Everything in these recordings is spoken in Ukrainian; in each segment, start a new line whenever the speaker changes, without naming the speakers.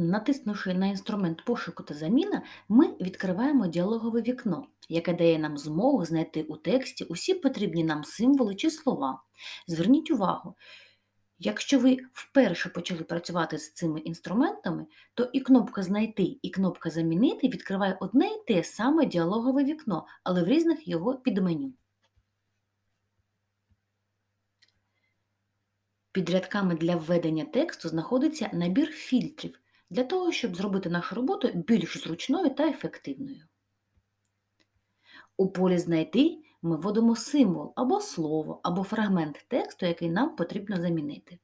Натиснувши на інструмент пошуку та заміна, ми відкриваємо діалогове вікно, яке дає нам змогу знайти у тексті усі потрібні нам символи чи слова. Зверніть увагу, якщо ви вперше почали працювати з цими інструментами, то і кнопка Знайти, і кнопка Замінити відкриває одне і те саме діалогове вікно, але в різних його підменю. Під рядками для введення тексту знаходиться набір фільтрів для того, щоб зробити нашу роботу більш зручною та ефективною. У полі Знайти ми вводимо символ або слово, або фрагмент тексту, який нам потрібно замінити.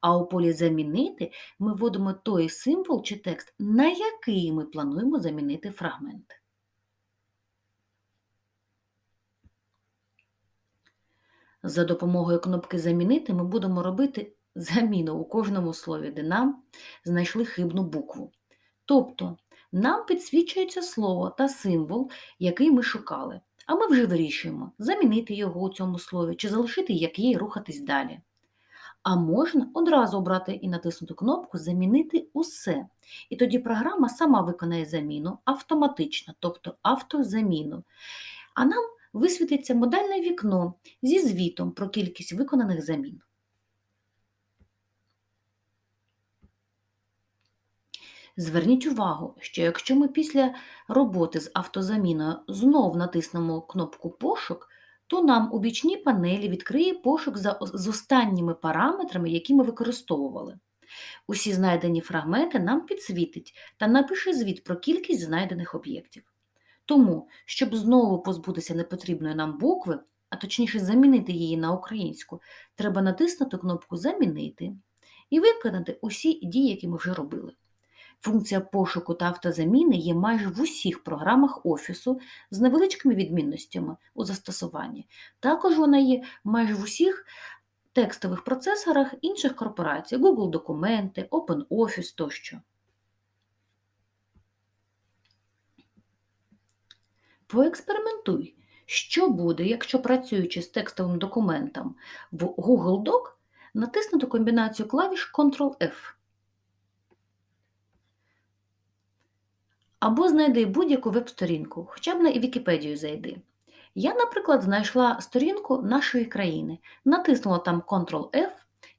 А у полі Замінити ми вводимо той символ чи текст, на який ми плануємо замінити фрагмент. За допомогою кнопки Замінити ми будемо робити заміну у кожному слові, де нам знайшли хибну букву. Тобто нам підсвічується слово та символ, який ми шукали, а ми вже вирішуємо, замінити його у цьому слові чи залишити як є і рухатись далі. А можна одразу обрати і натиснути кнопку Замінити усе. І тоді програма сама виконає заміну автоматично, тобто автозаміну. А нам висвітиться модальне вікно зі звітом про кількість виконаних замін. Зверніть увагу, що якщо ми після роботи з автозаміною знов натиснемо кнопку Пошук, то нам у бічній панелі відкриє пошук за, з останніми параметрами, які ми використовували. Усі знайдені фрагменти нам підсвітить та напише звіт про кількість знайдених об'єктів. Тому, щоб знову позбутися непотрібної нам букви, а точніше замінити її на українську, треба натиснути кнопку Замінити і виконати усі дії, які ми вже робили. Функція пошуку та автозаміни є майже в усіх програмах Офісу з невеличкими відмінностями у застосуванні. Також вона є майже в усіх текстових процесорах інших корпорацій Google Документи, OpenOffice тощо. Поекспериментуй, що буде, якщо працюючи з текстовим документом в Google Doc, натиснути комбінацію клавіш Ctrl-F. Або знайди будь-яку веб-сторінку, хоча б на Вікіпедію зайди. Я, наприклад, знайшла сторінку нашої країни, натиснула там Ctrl-F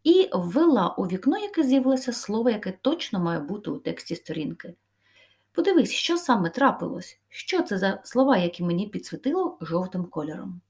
і ввела у вікно, яке з'явилося слово, яке точно має бути у тексті сторінки. Подивись, що саме трапилось, що це за слова, які мені підсвітило жовтим кольором.